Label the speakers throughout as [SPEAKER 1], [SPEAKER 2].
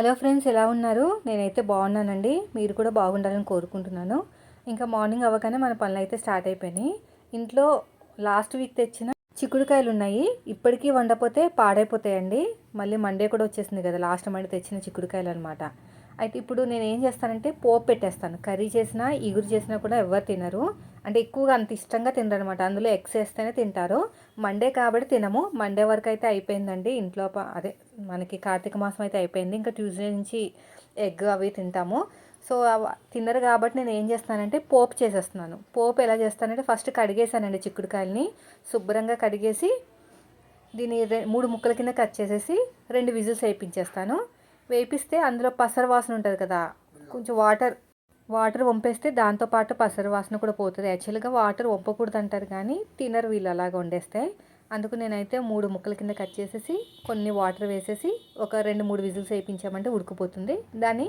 [SPEAKER 1] Hello friends ఎలా ఉన్నారు? నేనైతే బాగున్నానండి. మీరు కూడా బాగుండాలని కోరుకుంటున్నాను. ఇంకా మార్నింగ్ అవ్వగానే మన పనులు అయితే స్టార్ట్ అయిపోయినాయి. ఇంట్లో లాస్ట్ వీక్ తెచ్చిన చిక్కుడుకాయలు ఉన్నాయి ఇప్పటికీ వండపోతే పాడైపోతాయండి. మళ్ళీ మండే కూడా వచ్చేసింది కదా లాస్ట్ మండే తెచ్చిన చిక్కుడుకాయలు అనమాట అయితే ఇప్పుడు నేను ఏం చేస్తానంటే పోపు పెట్టేస్తాను. కర్రీ చేసినా ఇగురు చేసినా కూడా ఎవరు తినరు. అంటే ఎక్కువగా అంత ఇష్టంగా తినరు అనమాట అందులో ఎగ్స్ వేస్తేనే తింటారు. మండే కాబట్టి తినము. మండే వరకు అయితే అయిపోయిందండి. ఇంట్లో అదే మనకి కార్తీక మాసం అయితే అయిపోయింది. ఇంకా ట్యూస్డే నుంచి ఎగ్ అవి తింటాము. సో తిన్నరు కాబట్టి నేను ఏం చేస్తానంటే పోపు చేసేస్తున్నాను. పోపు ఎలా చేస్తానంటే ఫస్ట్ కడిగేసానండి చిక్కుడుకాయలని. శుభ్రంగా కడిగేసి దీన్ని మూడు ముక్కల కింద కట్ చేసేసి రెండు విజిల్స్ వేయించేస్తాను. వేపిస్తే అందులో పసర వాసన ఉంటుంది కదా కొంచెం వాటర్ వాటర్ వంపేస్తే దాంతోపాటు పసరు వాసన కూడా పోతుంది. యాక్చువల్గా వాటర్ వంపకూడదు అంటారు కానీ తినరు వీళ్ళు అలాగ వండేస్తే. అందుకు నేనైతే మూడు ముక్కల కింద కట్ చేసేసి కొన్ని వాటర్ వేసేసి ఒక రెండు మూడు విజిల్స్ వేయించామంటే ఉడికిపోతుంది. దాన్ని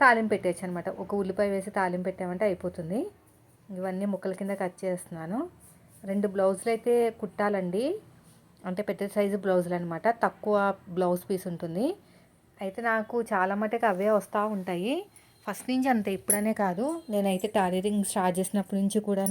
[SPEAKER 1] తాలింపు పెట్టేయచ్చు అనమాట ఒక ఉల్లిపాయ వేసి తాలింపు పెట్టామంటే అయిపోతుంది. ఇవన్నీ ముక్కల కింద కట్ చేస్తున్నాను. రెండు బ్లౌజులు అయితే కుట్టాలండి. అంటే పెద్ద సైజు బ్లౌజులు అనమాట. తక్కువ బ్లౌజ్ పీస్ ఉంటుంది. అయితే నాకు చాలా మటుకు అవే వస్తూ ఉంటాయి. ఫస్ట్ నుంచి అంత ఇప్పుడనే కాదు. నేనైతే టైలరింగ్ స్టార్ట్ చేసినప్పటి నుంచి కూడా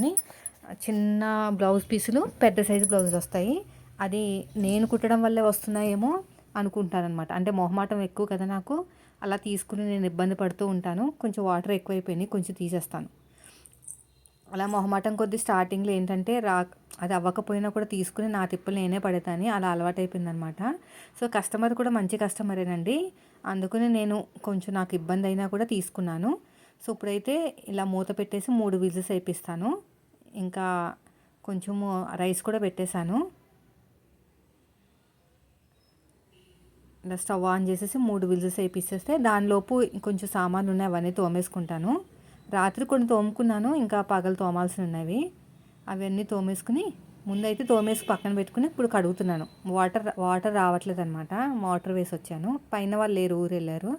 [SPEAKER 1] చిన్న బ్లౌజ్ పీసులు పెద్ద సైజు బ్లౌజులు వస్తాయి. అది నేను కుట్టడం వల్లే వస్తున్నాయేమో అనుకుంటానమాట అంటే మొహమాటం ఎక్కువ కదా నాకు. అలా తీసుకుని నేను ఇబ్బంది పడుతూ ఉంటాను. కొంచెం వాటర్ ఎక్కువైపోయినాయి కొంచెం తీసేస్తాను. అలా మొహమాటం కొద్ది స్టార్టింగ్లో ఏంటంటే రా అది అవ్వకపోయినా కూడా తీసుకుని నా తిప్పులు నేనే పడతాను అలా అలవాటైపోయిందనమాట సో కస్టమర్ కూడా మంచి కస్టమరేనండి. అందుకనే నేను కొంచెం నాకు ఇబ్బంది అయినా కూడా తీసుకున్నాను. సో ఇప్పుడైతే ఇలా మూత పెట్టేసి మూడు విజిల్స్ వేపిస్తాను. ఇంకా కొంచెము రైస్ కూడా పెట్టేశాను. ఇలా స్టవ్ ఆన్ చేసేసి మూడు విజిల్స్ వేపిస్తే దానిలోపు కొంచెం సామాన్లు ఉన్నాయి అవన్నీ తోమేసుకుంటాను. రాత్రి కొన్ని తోముకున్నాను ఇంకా పగలు తోమాల్సి ఉన్నవి అవన్నీ తోమేసుకుని ముందైతే తోమేసి పక్కన పెట్టుకుని ఇప్పుడు కడుగుతున్నాను. వాటర్ వాటర్ రావట్లేదు అనమాట వాటర్ వేసి వచ్చాను పైన వాళ్ళు లేరు ఊరు వెళ్ళారు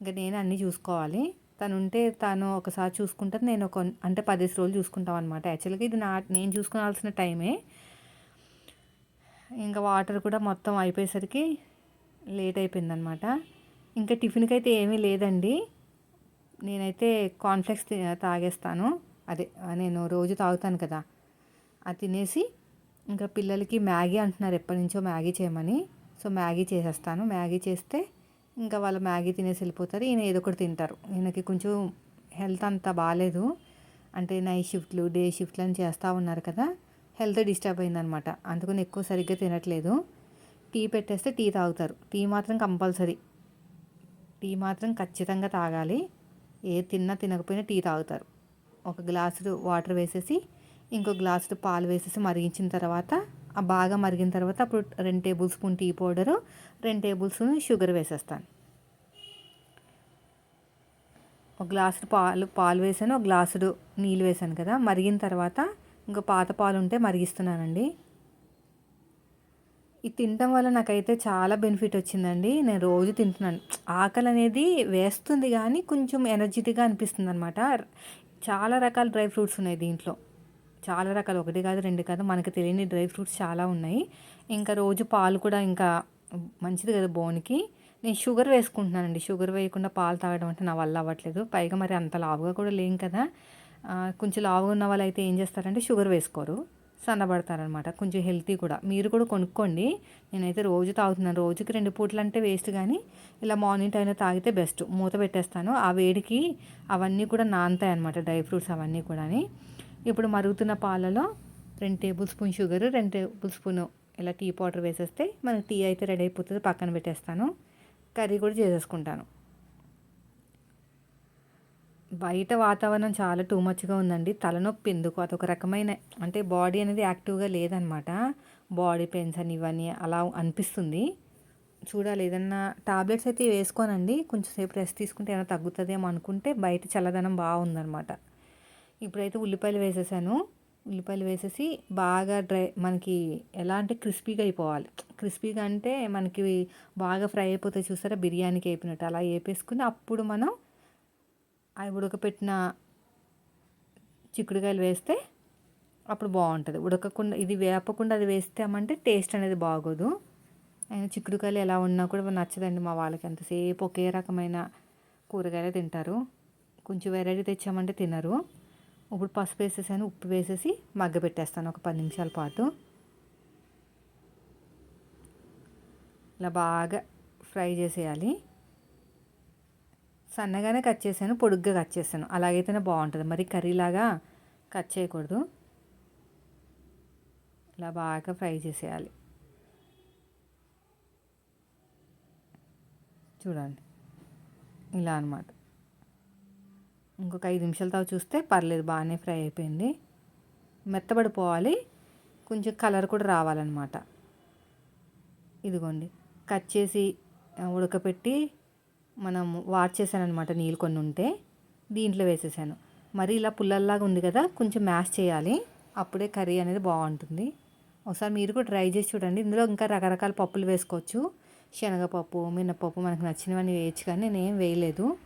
[SPEAKER 1] ఇంకా నేను అన్నీ చూసుకోవాలి. తను ఉంటే తను ఒకసారి చూసుకుంటే నేను ఒక అంటే పదిహేను రోజులు చూసుకుంటాం అనమాట యాక్చువల్గా ఇది నా నేను చూసుకోవాల్సిన టైమే. ఇంకా వాటర్ కూడా మొత్తం అయిపోయేసరికి లేట్ అయిపోయిందనమాట ఇంకా టిఫిన్కి అయితే ఏమీ లేదండి. నేనైతే కాన్ఫ్లెక్స్ తాగేస్తాను. అదే నేను రోజు తాగుతాను కదా. అది తినేసి ఇంకా పిల్లలకి మ్యాగీ అంటున్నారు ఎప్పటి నుంచో మ్యాగీ చేయమని. సో మ్యాగీ చేసేస్తాను. మ్యాగీ చేస్తే ఇంకా వాళ్ళు మ్యాగీ తినేసి వెళ్ళిపోతారు. ఈయన ఏదో ఒకటి తింటారు. ఈయనకి కొంచెం హెల్త్ అంత బాగాలేదు. అంటే నైట్ షిఫ్ట్లు డే షిఫ్ట్లు అని చేస్తూ ఉన్నారు కదా. హెల్త్ డిస్టర్బ్ అయిందనమాట. అందుకని ఎక్కువ సరిగ్గా తినట్లేదు. టీ పెట్టేస్తే టీ తాగుతారు. టీ మాత్రం కంపల్సరీ. టీ మాత్రం ఖచ్చితంగా తాగాలి. ఏ తిన్నా తినకపోయినా టీ తాగుతారు. ఒక గ్లాసు వాటర్ వేసేసి ఇంకో గ్లాసు పాలు వేసేసి మరిగించిన తర్వాత ఆ బాగా మరిగిన తర్వాత అప్పుడు రెండు టేబుల్ స్పూన్ టీ పౌడరు రెండు టేబుల్ స్పూన్ షుగర్ వేసేస్తాను. ఒక గ్లాసు పాలు పాలు వేసాను ఒక గ్లాసుడు నీళ్ళు వేసాను కదా. మరిగిన తర్వాత ఇంకా పాత పాలు ఉంటే మరిగిస్తున్నానండి. ఇది తినటం వల్ల నాకైతే చాలా బెనిఫిట్ వచ్చిందండి. నేను రోజు తింటున్నాను. ఆకలి అనేది వేస్తుంది కానీ కొంచెం ఎనర్జెటిక్గా అనిపిస్తుంది అనమాట చాలా రకాల డ్రై ఫ్రూట్స్ ఉన్నాయి దీంట్లో. చాలా రకాలు. ఒకటి కాదు రెండు కాదు మనకు తెలియని డ్రై ఫ్రూట్స్ చాలా ఉన్నాయి. ఇంకా రోజు పాలు కూడా ఇంకా మంచిది కదా బోన్కి. నేను షుగర్ వేసుకుంటున్నానండి. షుగర్ వేయకుండా పాలు తాగడం అంటే నా వల్ల అవ్వట్లేదు. పైగా మరి అంత లావుగా కూడా లేం కదా. కొంచెం లావుగా ఉన్న వాళ్ళు అయితే ఏం చేస్తారంటే షుగర్ వేసుకోరు. సన్నబడతారనమాట. కొంచెం హెల్తీ కూడా. మీరు కూడా కొనుక్కోండి. నేనైతే రోజు తాగుతున్నాను. రోజుకి రెండు పూటలు అంటే వేస్ట్ కానీ ఇలా మార్నింగ్ టైంలో తాగితే బెస్ట్. మూత పెట్టేస్తాను. ఆ వేడికి అవన్నీ కూడా నానతాయి అనమాట డ్రై ఫ్రూట్స్ అవన్నీ కూడా ఇప్పుడు మరుగుతున్న పాలలో రెండు టేబుల్ స్పూన్ షుగర్ రెండు టేబుల్ స్పూన్ ఇలా టీ పౌడర్ వేసేస్తే మనకి టీ అయితే రెడీ అయిపోతుంది పక్కన పెట్టేస్తాను. కర్రీ కూడా చేసేసుకుంటాను. బయట వాతావరణం చాలా టూ మచ్గా ఉందండి. తలనొప్పి ఎందుకు? అదొక రకమైన అంటే బాడీ అనేది యాక్టివ్గా లేదనమాట. బాడీ పెయిన్స్ అని ఇవన్నీ అలా అనిపిస్తుంది. చూడాలి ఏదన్నా టాబ్లెట్స్ అయితే వేసుకోనండి. కొంచెం సేపు రెస్ట్ తీసుకుంటే ఏమైనా తగ్గుతుందేమో అనుకుంటే బయట చల్లదనం బాగుందనమాట. ఇప్పుడైతే ఉల్లిపాయలు వేసేసాను. ఉల్లిపాయలు వేసేసి బాగా డ్రై మనకి ఎలా అంటే క్రిస్పీగా అయిపోవాలి. క్రిస్పీగా అంటే మనకి బాగా ఫ్రై అయిపోతే చూసారా? బిర్యానీకి అయిపోయినట్టు అలా వేపేసుకుని అప్పుడు మనం అవి ఉడకపెట్టిన చిక్కుడుకాయలు వేస్తే అప్పుడు బాగుంటుంది. ఉడకకుండా ఇది వేపకుండా అది వేస్తామంటే టేస్ట్ అనేది బాగోదు. అయినా చిక్కుడుకాయలు ఎలా ఉన్నా కూడా నచ్చదండి మా వాళ్ళకి. ఎంతసేపు ఒకే రకమైన కూరగాయలే తింటారు. కొంచెం వెరైటీ తెచ్చామంటే తినరు. ఇప్పుడు పసుపు వేసేసాను ఉప్పు వేసేసి మగ్గ పెట్టేస్తాను ఒక పది నిమిషాల పాటు. ఇలా బాగా ఫ్రై చేసేయాలి. సన్నగానే కట్ చేశాను పొడుగ్గా కట్ చేశాను అలాగైతేనే బాగుంటుంది. మరి కర్రీలాగా కట్ చేయకూడదు. ఇలా బాగా ఫ్రై చేసేయాలి. చూడండి. ఇలా అనమాట ఇంకొక ఐదు నిమిషాల తర్వాత చూస్తే పర్లేదు బాగానే ఫ్రై అయిపోయింది. మెత్తబడిపోవాలి. కొంచెం కలర్ కూడా రావాలన్నమాట. ఇదిగోండి. కట్ చేసి ఉడకపెట్టి మనం వాట్ చేశానమాట నీళ్ళు కొన్ని ఉంటే. దీంట్లో వేసేసాను. మరి ఇలా పుల్లల్లాగా ఉంది కదా కొంచెం మ్యాష్ చేయాలి. అప్పుడే కర్రీ అనేది బాగుంటుంది. ఒకసారి మీరు కూడా ట్రై చేసి చూడండి. ఇందులో ఇంకా రకరకాల పప్పులు వేసుకోవచ్చు. శనగపప్పు మినపప్పు మనకు నచ్చినవన్నీ వేయచ్చు కానీ నేనేం వేయలేదు.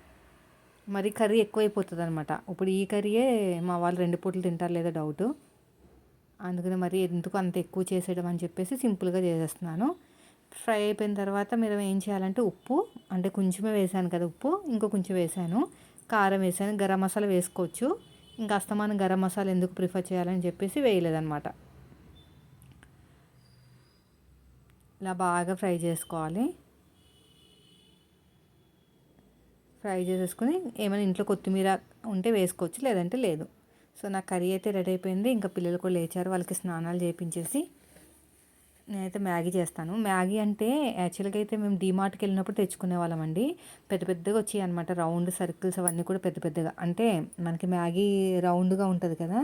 [SPEAKER 1] మరి కర్రీ ఎక్కువైపోతుంది అనమాట ఇప్పుడు ఈ కర్రీయే మా వాళ్ళు రెండు పూటలు తింటారు లేదా డౌట్. అందుకని మరి ఎందుకు అంత ఎక్కువ చేసేయడం అని చెప్పేసి సింపుల్గా చేసేస్తున్నాను. ఫ్రై అయిపోయిన తర్వాత మీరు ఏం చేయాలంటే ఉప్పు అంటే కొంచెమే వేసాను కదా ఉప్పు ఇంకో కొంచెం వేసాను. కారం వేసాను గరం మసాలా వేసుకోవచ్చు. ఇంకా అస్తమానం గరం మసాలా ఎందుకు ప్రిఫర్ చేయాలని చెప్పేసి వేయలేదనమాట ఇలా బాగా ఫ్రై చేసుకోవాలి. ఫ్రై చేసేసుకుని ఏమైనా ఇంట్లో కొత్తిమీర ఉంటే వేసుకోవచ్చు లేదంటే లేదు. సో నా కర్రీ అయితే రెడీ అయిపోయింది. ఇంకా పిల్లలు కూడా లేచారు. వాళ్ళకి స్నానాలు చేయించేసి నేనైతే మ్యాగీ చేస్తాను. మ్యాగీ అంటే యాక్చువల్గా అయితే మేము డీమార్ట్కి వెళ్ళినప్పుడు తెచ్చుకునే వాళ్ళం అండి. పెద్ద పెద్దగా వచ్చాయి అనమాట రౌండ్ సర్కిల్స్ అవన్నీ కూడా పెద్ద పెద్దగా. అంటే మనకి మ్యాగీ రౌండ్గా ఉంటుంది కదా.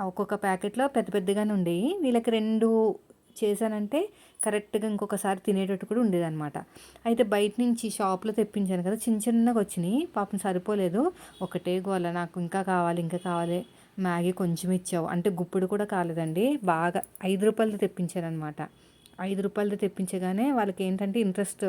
[SPEAKER 1] ఒక్కొక్క ప్యాకెట్లో పెద్ద పెద్దగానే ఉండేవి వీళ్ళకి రెండు చేశానంటే కరెక్ట్గా ఇంకొకసారి తినేటట్టు కూడా ఉండేదన్నమాట. అయితే బయట నుంచి షాప్లో తెప్పించాను కదా చిన్న చిన్నగా వచ్చినాయి. పాపం సరిపోలేదు. ఒకటే గోల నాకు ఇంకా కావాలి ఇంకా కావాలి. మ్యాగీ కొంచెం ఇచ్చావు. అంటే గుప్పుడు కూడా కాలేదండి. బాగా ఐదు రూపాయలది తెప్పించాను అనమాట ఐదు రూపాయలది తెప్పించగానే వాళ్ళకి ఏంటంటే ఇంట్రెస్ట్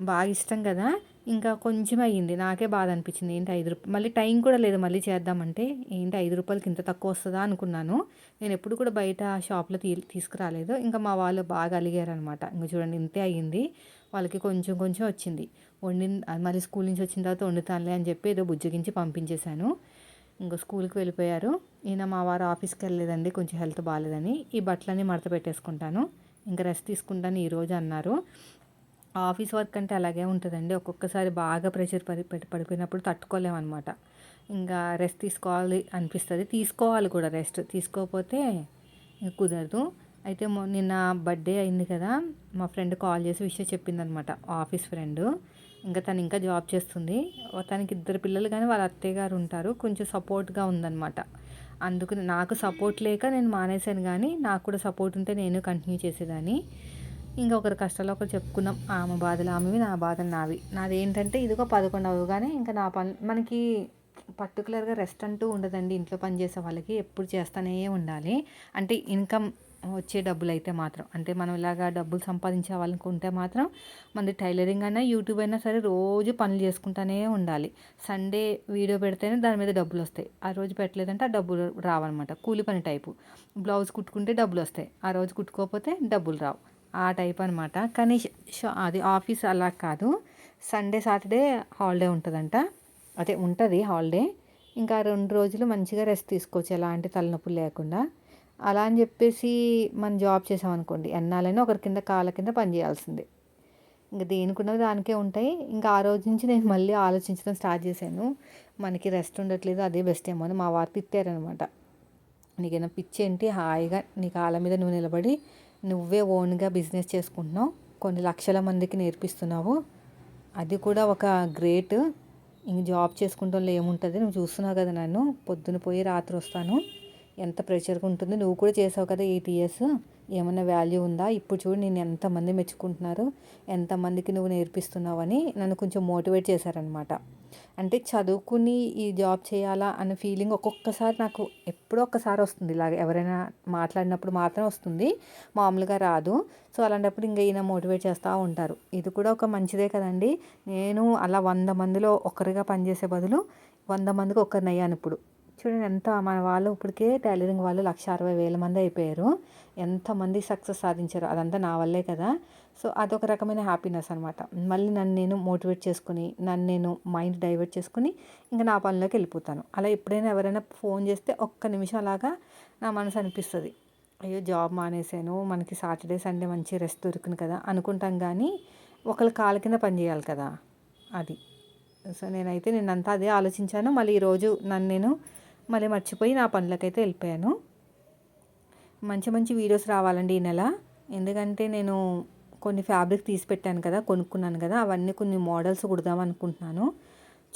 [SPEAKER 1] బాగా ఇష్టం కదా. ఇంకా కొంచెం అయ్యింది. నాకే బాధ అనిపించింది. ఏంటి ఐదు రూపాయలు మళ్ళీ టైం కూడా లేదు. మళ్ళీ చేద్దామంటే ఏంటి ఐదు రూపాయలకి ఇంత తక్కువ వస్తుందా అనుకున్నాను. నేను ఎప్పుడు కూడా బయట షాప్లో తీ తీసుకురాలేదు. ఇంకా మా వాళ్ళు బాగా అలిగారనమాట ఇంకా చూడండి ఇంతే అయ్యింది. వాళ్ళకి కొంచెం కొంచెం వచ్చింది. వండి మళ్ళీ స్కూల్ నుంచి వచ్చిన తర్వాత వండుతానులే అని చెప్పి ఏదో బుజ్జగించి పంపించేశాను. ఇంకా స్కూల్కి వెళ్ళిపోయారు. ఈయన మా వారు ఆఫీస్కి వెళ్ళలేదండి. కొంచెం హెల్త్ బాగాలేదని ఈ బట్టలన్నీ మడత పెట్టేసుకుంటాను. ఇంకా రెస్ట్ తీసుకుంటాను ఈరోజు అన్నారు. ఆఫీస్ వర్క్ అంటే అలాగే ఉంటుందండి. ఒక్కొక్కసారి బాగా ప్రెషర్ పడి పడిపోయినప్పుడు తట్టుకోలేమన్నమాట ఇంకా రెస్ట్ తీసుకోవాలి అనిపిస్తుంది. తీసుకోవాలి కూడా రెస్ట్. తీసుకోకపోతే కుదరదు. అయితే నిన్న బర్త్డే అయింది కదా మా ఫ్రెండ్ కాల్ చేసి విషయం చెప్పిందనమాట. Office friend. ఇంకా తను ఇంకా జాబ్ చేస్తుంది. తనకి ఇద్దరు పిల్లలు కానీ వాళ్ళ అత్తయ్య గారు ఉంటారు. కొంచెం సపోర్ట్గా ఉందన్నమాట అందుకు నాకు సపోర్ట్ లేక నేను మానేశాను కానీ నాకు కూడా సపోర్ట్ ఉంటే నేను కంటిన్యూ చేసేదాన్ని. ఇంకా ఒకరి కష్టాలు ఒకరు చెప్పుకున్నాం. ఆమె బాధలు ఆమెవి నా బాధలు నావి. నాది ఏంటంటే ఇదిగో పదకొండు అవగానే ఇంకా నా పని మనకి పర్టికులర్గా రెస్ట్ అంటూ ఉండదండి. ఇంట్లో పని చేసే వాళ్ళకి ఎప్పుడు చేస్తూనే ఉండాలి. అంటే ఇన్కమ్ వచ్చే డబ్బులు అయితే మాత్రం అంటే మనం ఇలాగా డబ్బులు సంపాదించాలనుకుంటే మాత్రం మనది టైలరింగ్ అయినా యూట్యూబ్ అయినా సరే రోజు పనులు చేసుకుంటూనే ఉండాలి. సండే వీడియో పెడితేనే దాని మీద డబ్బులు వస్తాయి. ఆ రోజు పెట్టలేదంటే ఆ డబ్బులు రావన్నమాట. కూలి పని టైపు బ్లౌజ్ కుట్టుకుంటే డబ్బులు వస్తాయి. ఆ రోజు కుట్టుకోకపోతే డబ్బులు రావు. ఆ టైప్ అనమాట కానీ అది ఆఫీస్ అలా కాదు. సండే సాటర్డే హాలిడే ఉంటుందంట. అదే ఉంటుంది హాలిడే. ఇంకా రెండు రోజులు మంచిగా రెస్ట్ తీసుకోవచ్చు. ఎలాంటి తలనొప్పులు లేకుండా. అలా అని చెప్పేసి మనం జాబ్ చేసామనుకోండి ఎన్నాలైనా ఒకరి కింద కాళ్ళ కింద పనిచేయాల్సిందే ఇంకా దేనికున్నవి దానికే ఉంటాయి. ఇంకా ఆ రోజు నుంచి నేను మళ్ళీ ఆలోచించడం స్టార్ట్ చేశాను. మనకి రెస్ట్ ఉండట్లేదు. అదే బెస్ట్ ఏమో అని మా వారు తిట్టారనమాట నీకైనా పిచ్చి ఏంటి హాయిగా నీ కాళ్ళ మీద నువ్వు నిలబడి నువ్వే ఓన్గా బిజినెస్ చేసుకుంటున్నావు. కొన్ని లక్షల మందికి నేర్పిస్తున్నావు. అది కూడా ఒక గ్రేట్. ఇంక జాబ్ చేసుకుంటాం ఏముంటుంది? నువ్వు చూస్తున్నావు కదా నన్ను. పొద్దున పోయి రాత్రి వస్తాను. ఎంత ప్రెషర్గా ఉంటుంది? నువ్వు కూడా చేసావు కదా ఎయిట్ ఇయర్స్. ఏమన్నా వాల్యూ ఉందా? ఇప్పుడు చూడు నేను ఎంతమంది మెచ్చుకుంటున్నారు? ఎంతమందికి నువ్వు నేర్పిస్తున్నావు అని నన్ను కొంచెం మోటివేట్ చేశారనమాట అంటే చదువుకుని ఈ జాబ్ చేయాలా అనే ఫీలింగ్ ఒక్కొక్కసారి నాకు ఎప్పుడో ఒక్కసారి వస్తుంది. ఇలాగ ఎవరైనా మాట్లాడినప్పుడు మాత్రం వస్తుంది. మామూలుగా రాదు. సో అలాంటప్పుడు ఇంకా ఈయన మోటివేట్ చేస్తూ ఉంటారు. ఇది కూడా ఒక మంచిదే కదండి. నేను అలా వంద మందిలో ఒకరిగా పనిచేసే బదులు వంద మందికి ఒకరిని అయ్యాను ఇప్పుడు. చూడండి ఎంత మన వాళ్ళు ఇప్పటికే టైలరింగ్ వాళ్ళు లక్ష అరవై వేల మంది అయిపోయారు. ఎంతమంది సక్సెస్ సాధించారు. అదంతా నా వల్లే కదా. సో అదొక రకమైన హ్యాపీనెస్ అనమాట మళ్ళీ నన్ను నేను మోటివేట్ చేసుకుని నన్ను నేను మైండ్ డైవర్ట్ చేసుకుని ఇంకా నా పనిలోకి వెళ్ళిపోతాను. అలా ఎప్పుడైనా ఎవరైనా ఫోన్ చేస్తే ఒక్క నిమిషం అలాగా నా మనసు అనిపిస్తుంది. అయ్యో జాబ్ మానేసాను మనకి సాటర్డే సండే మంచి రెస్ట్ దొరికింది కదా అనుకుంటాం కానీ ఒకళ్ళ కాళ్ళ కింద పని చేయాలి కదా అది. సో నేనైతే నిన్నంతా అదే ఆలోచించాను. మళ్ళీ ఈరోజు నన్ను నేను మళ్ళీ మర్చిపోయి నా పనులకైతే వెళ్ళిపోయాను. మంచి మంచి వీడియోస్ రావాలండి ఈ నెల. ఎందుకంటే నేను కొన్ని ఫ్యాబ్రిక్ తీసి పెట్టాను కదా కొనుక్కున్నాను కదా అవన్నీ కొన్ని మోడల్స్ కుడదాం అనుకుంటున్నాను.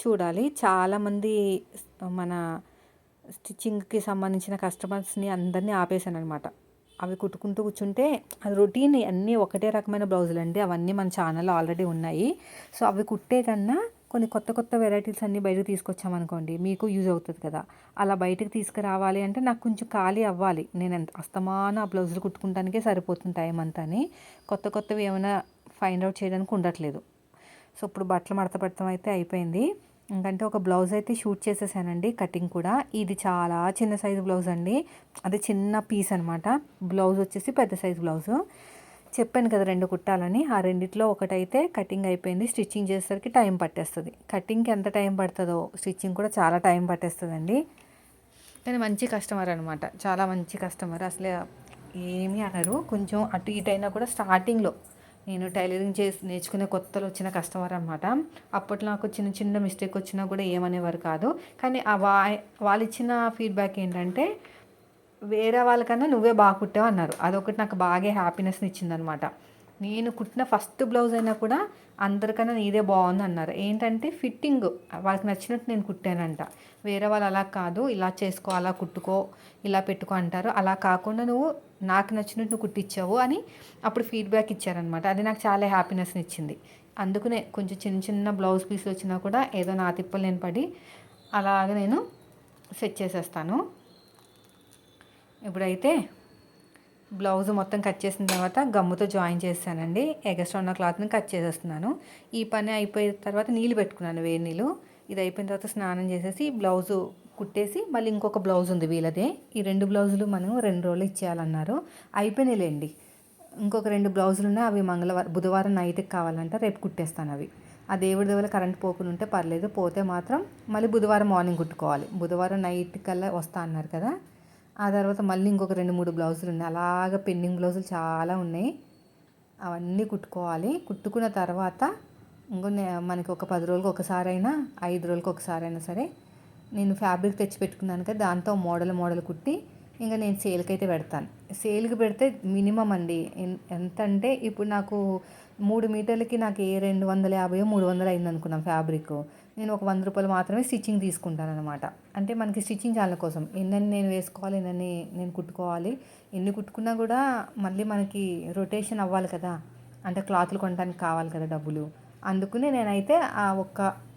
[SPEAKER 1] చూడాలి. చాలామంది మన స్టిచ్చింగ్కి సంబంధించిన కస్టమర్స్ని అందరినీ ఆపేశాను అనమాట అవి కుట్టుకుంటూ కూర్చుంటే అది రొటీన్ అన్నీ ఒకటే రకమైన బ్లౌజులు అండి అవన్నీ మన ఛానల్ ఆల్రెడీ ఉన్నాయి. సో అవి కుట్టే కన్నా కొన్ని కొత్త కొత్త వెరైటీస్ అన్నీ బయటకు తీసుకొచ్చామనుకోండి మీకు యూజ్ అవుతుంది కదా. అలా బయటకు తీసుకురావాలి అంటే నాకు కొంచెం ఖాళీ అవ్వాలి. నేను ఎంత అస్తమాన ఆ బ్లౌజులు కుట్టుకుంటానికే సరిపోతుంది టైం అంతా కొత్త కొత్తవి ఏమైనా ఫైండ్ అవుట్ చేయడానికి ఉండట్లేదు. సో ఇప్పుడు బట్టలు మడత పెడతాం అయితే అయిపోయింది. ఇంకంటే ఒక బ్లౌజ్ అయితే షూట్ చేసేసానండి కటింగ్ కూడా. ఇది చాలా చిన్న సైజు బ్లౌజ్ అండి. అది చిన్న పీస్ అనమాట బ్లౌజ్ వచ్చేసి పెద్ద సైజు బ్లౌజు చెప్పాను కదా రెండు కుట్టాలని ఆ రెండిట్లో ఒకటైతే కటింగ్ అయిపోయింది. స్టిచ్చింగ్ చేసేసరికి టైం పట్టేస్తుంది. కటింగ్కి ఎంత టైం పడుతుందో స్టిచ్చింగ్ కూడా చాలా టైం పట్టేస్తుందండి. కానీ మంచి కస్టమర్ అనమాట చాలా మంచి కస్టమర్ అసలు ఏమీ అనరు. కొంచెం అటు ఇటు అయినా కూడా స్టార్టింగ్లో నేను టైలరింగ్ చేసి నేర్చుకునే కొత్తలో వచ్చిన కస్టమర్ అనమాట అప్పట్లో నాకు చిన్న చిన్న మిస్టేక్ వచ్చినా కూడా ఏమనేవారు కాదు. కానీ ఆ వా వాళ్ళు ఇచ్చిన ఫీడ్బ్యాక్ ఏంటంటే వేరే వాళ్ళకన్నా నువ్వే బాగా కుట్టావు అన్నారు. అదొకటి నాకు బాగా హ్యాపీనెస్ని ఇచ్చిందనమాట నేను కుట్టిన ఫస్ట్ బ్లౌజ్ అయినా కూడా అందరికన్నా నీదే బాగుంది అన్నారు. ఏంటంటే ఫిట్టింగ్ వాళ్ళకి నచ్చినట్టు నేను కుట్టానంట. వేరే వాళ్ళు అలా కాదు ఇలా చేసుకో అలా కుట్టుకో ఇలా పెట్టుకో అంటారు. అలా కాకుండా నువ్వు నాకు నచ్చినట్టు నువ్వు కుట్టించావు అని అప్పుడు ఫీడ్బ్యాక్ ఇచ్చారనమాట అది నాకు చాలా హ్యాపీనెస్ని ఇచ్చింది. అందుకనే కొంచెం చిన్న చిన్న బ్లౌజ్ పీస్ వచ్చినా కూడా ఏదో నా తిప్పలు నేను పడి అలాగ నేను సెట్ చేసేస్తాను. ఇప్పుడైతే బ్లౌజ్ మొత్తం కట్ చేసిన తర్వాత గమ్ముతో జాయిన్ చేస్తానండి ఎగస్ట్రా ఉన్న క్లాత్ని కట్ చేసేస్తున్నాను. ఈ పని అయిపోయిన తర్వాత నీళ్ళు పెట్టుకున్నాను వేడి నీళ్ళు. ఇది అయిపోయిన తర్వాత స్నానం చేసేసి బ్లౌజు కుట్టేసి మళ్ళీ ఇంకొక బ్లౌజ్ ఉంది వీళ్ళదే. ఈ రెండు బ్లౌజులు మనం రెండు రోజులు ఇచ్చేయాలన్నారు. అయిపోయినాయిలేండి. ఇంకొక రెండు బ్లౌజులు ఉన్నాయి అవి మంగళవారం బుధవారం నైట్కి కావాలంట రేపు కుట్టేస్తాను అవి. ఆ దేవుడి దేవుల కరెంట్ పోకుండా ఉంటే పర్లేదు. పోతే మాత్రం మళ్ళీ బుధవారం మార్నింగ్ కుట్టుకోవాలి. బుధవారం నైట్ కల్లా వస్తా అన్నారు కదా. ఆ తర్వాత మళ్ళీ ఇంకొక రెండు మూడు బ్లౌజులు ఉన్నాయి. అలాగ పెండింగ్ బ్లౌజులు చాలా ఉన్నాయి. అవన్నీ కుట్టుకోవాలి. కుట్టుకున్న తర్వాత ఇంకో మనకి ఒక పది రోజులకు ఒకసారైనా ఐదు రోజులకు ఒకసారైనా సరే నేను ఫ్యాబ్రిక్ తెచ్చి పెట్టుకున్నాను కదా దాంతో మోడల్ మోడల్ కుట్టి ఇంకా నేను సేల్కి అయితే పెడతాను. సేల్కి పెడితే మినిమం అండి ఎంత అంటే ఇప్పుడు నాకు మూడు మీటర్లకి నాకు ఏ రెండు వందల యాభై మూడు వందలు అయింది అనుకున్నాం ఫ్యాబ్రిక్. నేను ఒక వంద రూపాయలు మాత్రమే స్టిచ్చింగ్ తీసుకుంటాను అనమాట అంటే మనకి స్టిచ్చింగ్ చాలా కోసం. ఎన్నని నేను వేసుకోవాలి ఎన్నని నేను కుట్టుకోవాలి ఎన్ని కుట్టుకున్నా కూడా మళ్ళీ మనకి రొటేషన్ అవ్వాలి కదా. అంటే క్లాత్లు కొనడానికి కావాలి కదా డబ్బులు. అందుకనే నేనైతే ఆ ఒక్క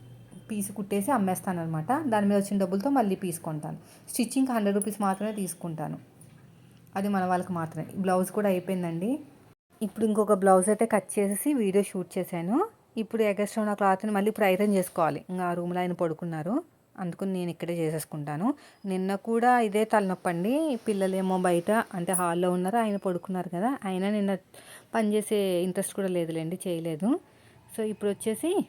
[SPEAKER 1] పీస్ కుట్టేసి అమ్మేస్తాను అనమాట దాని మీద వచ్చిన డబ్బులతో మళ్ళీ పీస్ కొంటాను. స్టిచ్చింగ్ హండ్రెడ్ రూపీస్ మాత్రమే తీసుకుంటాను. అది మన వాళ్ళకి మాత్రమే. బ్లౌజ్ కూడా అయిపోయిందండి. ఇప్పుడు ఇంకొక బ్లౌజ్ అయితే కట్ చేసేసి వీడియో షూట్ చేశాను. ఇప్పుడు ఎగస్ట్రా ఉన్న క్లాత్ని మళ్ళీ ఇప్పుడు ఐరన్ చేసుకోవాలి. ఇంకా ఆ రూమ్లో ఆయన పడుకున్నారు. అందుకని నేను ఇక్కడే చేసేసుకుంటాను. నిన్న కూడా ఇదే తలనొప్పి అండి. పిల్లలేమో బయట అంటే హాల్లో ఉన్నారు ఆయన పడుకున్నారు కదా. ఆయన నిన్న పనిచేసే ఇంట్రెస్ట్ కూడా లేదులేండి చేయలేదు. సో ఇప్పుడు వచ్చేసి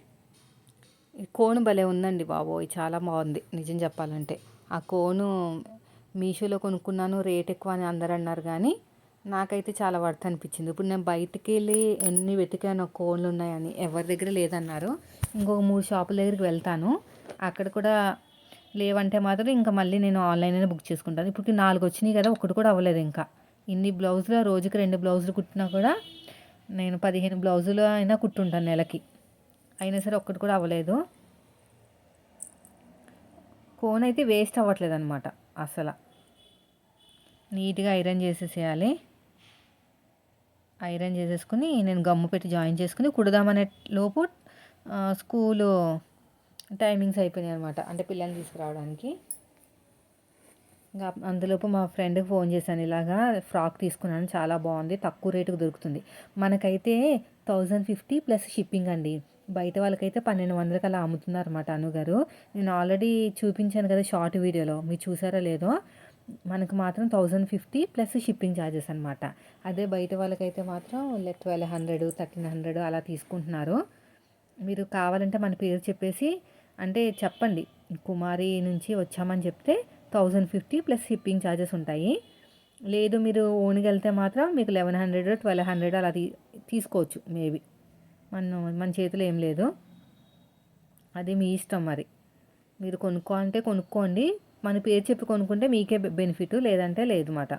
[SPEAKER 1] కోను భలే ఉందండి బాబోయ్ చాలా బాగుంది నిజం చెప్పాలంటే. ఆ కోను మీషోలో కొనుక్కున్నాను రేట్ ఎక్కువ అని అందరు అన్నారు కానీ నాకైతే చాలా వర్త్ అనిపించింది. ఇప్పుడు నేను బయటికి వెళ్ళి ఎన్ని వెతికాను కోన్లు ఉన్నాయని ఎవరి దగ్గర లేదన్నారు. ఇంకొక మూడు షాపుల దగ్గరికి వెళ్తాను. అక్కడ కూడా లేవంటే మాత్రం ఇంకా మళ్ళీ నేను ఆన్లైన్లోనే బుక్ చేసుకుంటాను. ఇప్పుడు నాలుగు వచ్చినాయి కదా ఒకటి కూడా అవ్వలేదు ఇంకా. ఇన్ని బ్లౌజులు రోజుకి రెండు బ్లౌజులు కుట్టినా కూడా నేను పదిహేను బ్లౌజులు అయినా కుట్టుంటాను నెలకి. అయినా సరే ఒక్కటి కూడా అవ్వలేదు. కోన్ అయితే వేస్ట్ అవ్వట్లేదు అనమాట అసలు. నీట్గా ఐరన్ చేసేసేయాలి. ఐరన్ చేసేసుకుని నేను గమ్ము పెట్టి జాయిన్ చేసుకుని కుడదామనే లోపు స్కూలు టైమింగ్స్ అయిపోయినాయి అనమాట అంటే పిల్లల్ని తీసుకురావడానికి. ఇంకా అందులోపు మా ఫ్రెండ్కి ఫోన్ చేశాను ఇలాగా ఫ్రాక్ తీసుకున్నాను చాలా బాగుంది తక్కువ రేటుకు దొరుకుతుంది. మనకైతే థౌజండ్ ఫిఫ్టీ ప్లస్ షిప్పింగ్ అండి. బయట వాళ్ళకైతే పన్నెండు వందలకి అలా అమ్ముతున్నారు అనమాట అనుగారు నేను ఆల్రెడీ చూపించాను కదా షార్ట్ వీడియోలో మీరు చూసారా లేదో. మనకు మాత్రం thousand fifty plus shipping charges అనమాట అదే బయట వాళ్ళకైతే మాత్రం ట్వెల్వ్ హండ్రెడ్ థర్టీన్ హండ్రెడ్ అలా తీసుకుంటున్నారు. మీరు కావాలంటే మన పేరు చెప్పేసి అంటే చెప్పండి. కుమారి నుంచి వచ్చామని చెప్తే thousand fifty plus shipping charges ఉంటాయి. లేదు మీరు ఓన్గా వెళ్తే మాత్రం మీకు లెవెన్ హండ్రెడ్ ట్వెల్వ్ హండ్రెడ్ అలా తీ తీసుకోవచ్చు మేబీ. మన మన చేతిలో ఏం లేదు. అది మీ ఇష్టం మరి. మీరు కొనుక్కోవాలంటే కొనుక్కోండి. మన పేరు చెప్పి కొనుక్కుంటే మీకే బెనిఫిట్ లేదంటే లేదు మాట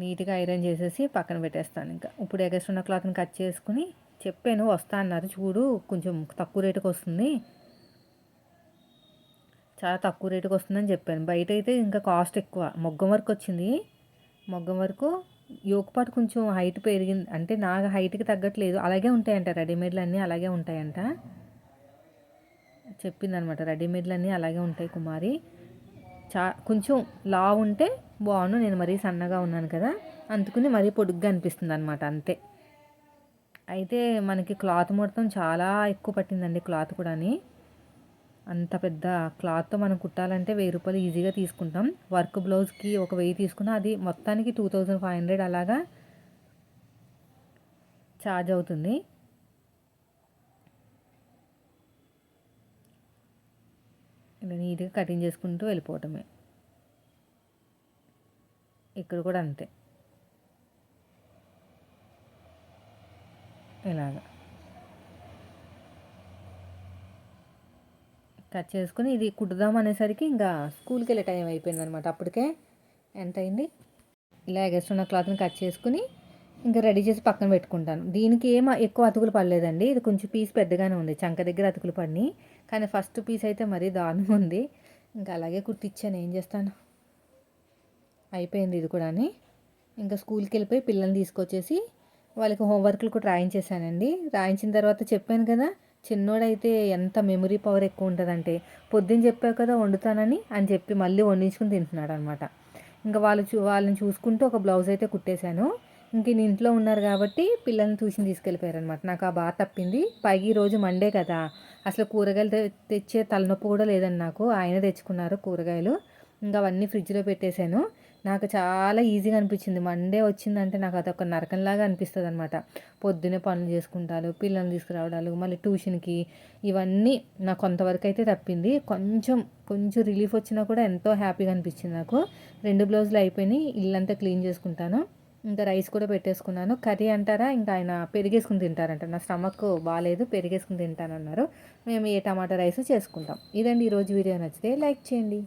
[SPEAKER 1] నీట్గా ఐరన్ చేసేసి పక్కన పెట్టేస్తాను ఇంకా. ఇప్పుడు ఎగస్ట్ ఉన్న క్లాత్ని కట్ చేసుకుని చెప్పాను వస్తా అన్నారు. చూడు కొంచెం తక్కువ రేటుకి వస్తుంది. చాలా తక్కువ రేటుకి వస్తుందని చెప్పాను. బయట అయితే ఇంకా కాస్ట్ ఎక్కువ. మొగ్గం వరకు వచ్చింది. మొగ్గం వరకు యోగపాటు కొంచెం హైట్ పెరిగింది. అంటే నా హైట్కి తగ్గట్లేదు. అలాగే ఉంటాయంట. రెడీమేడ్లు అన్నీ అలాగే ఉంటాయంట. చెప్పిందనమాట. రెడీమేడ్లు అన్నీ అలాగే ఉంటాయి కుమారి. చా కొంచెం లా ఉంటే బాగుండు. నేను మరీ సన్నగా ఉన్నాను కదా. అందుకుని మరీ పొడుగ్గా అనిపిస్తుంది అనమాట అంతే. అయితే మనకి క్లాత్ మొత్తం చాలా ఎక్కువ పట్టిందండి క్లాత్ కూడాని. అంత పెద్ద క్లాత్తో మనం కుట్టాలంటే వెయ్యి రూపాయలు ఈజీగా తీసుకుంటాం. వర్క్ బ్లౌజ్కి ఒక వెయ్యి తీసుకున్నా అది మొత్తానికి టూ థౌజండ్ ఫైవ్ హండ్రెడ్ అలాగా ఛార్జ్ అవుతుంది. ఇలా నీట్గా కటింగ్ చేసుకుంటూ వెళ్ళిపోవటమే. ఇక్కడ కూడా అంతే. ఇలాగా. కట్ చేసుకుని ఇది కుట్టుదాం అనేసరికి ఇంకా స్కూల్కి వెళ్ళే టైం అయిపోయింది అనమాట అప్పటికే ఎంత అయింది? ఇలా ఎగస్తున్న క్లాత్ని కట్ చేసుకుని ఇంకా రెడీ చేసి పక్కన పెట్టుకుంటాను. దీనికి ఏం ఎక్కువ అతుకులు పడలేదండి. ఇది కొంచెం పీస్ పెద్దగానే ఉంది. చంక దగ్గర అతుకులు పడినాయి. కానీ ఫస్ట్ పీస్ అయితే మరీ దారుణంగా ఉంది. ఇంకా అలాగే కుట్టించాను ఏం చేస్తాను? అయిపోయింది ఇది కూడా ఇంకా స్కూల్కి వెళ్ళిపోయి పిల్లల్ని తీసుకొచ్చేసి వాళ్ళకి హోంవర్క్లు కూడా రాయించేసానండి రాయించిన తర్వాత చెప్పాను కదా చిన్నోడైతే ఎంత మెమరీ పవర్ ఎక్కువ ఉంటుందంటే పొద్దున్న చెప్పావు కదా వండుతానని అని చెప్పి మళ్ళీ వండించుకుని తింటున్నాడు అనమాట ఇంకా వాళ్ళు చూ వాళ్ళని చూసుకుంటూ ఒక బ్లౌజ్ అయితే కుట్టేశాను. ఇంక నేను ఇంట్లో ఉన్నారు కాబట్టి పిల్లల్ని ట్యూషన్ తీసుకెళ్ళిపోయారనమాట నాకు ఆ బాగా తప్పింది. పైకి ఈరోజు మండే కదా. అసలు కూరగాయలు తెచ్చే తలనొప్పి కూడా లేదండి నాకు. ఆయన తెచ్చుకున్నారు కూరగాయలు. ఇంకా అవన్నీ ఫ్రిడ్జ్లో పెట్టేశాను. నాకు చాలా ఈజీగా అనిపించింది. మండే వచ్చిందంటే నాకు అదొక నరకంలాగా అనిపిస్తుంది అనమాట పొద్దునే పనులు చేసుకుంటారు పిల్లల్ని తీసుకురావడాలు మళ్ళీ ట్యూషన్కి ఇవన్నీ నాకు కొంతవరకు అయితే తప్పింది. కొంచెం కొంచెం రిలీఫ్ వచ్చినా కూడా ఎంతో హ్యాపీగా అనిపించింది నాకు. రెండు బ్లౌజులు అయిపోయినాయి. ఇల్లంతా క్లీన్ చేసుకుంటాను. ఇంకా రైస్ కూడా పెట్టేసుకున్నాను. కర్రీ అంటారా? ఇంకా ఆయన పెరిగేసుకుని తింటారంట. నా స్టమక్ బాగాలేదు పెరిగేసుకుని తింటానన్నారు. మేము ఏ టమాటా రైస్ చేసుకుంటాం. ఇదండి ఈరోజు వీడియో నచ్చితే లైక్ చేయండి.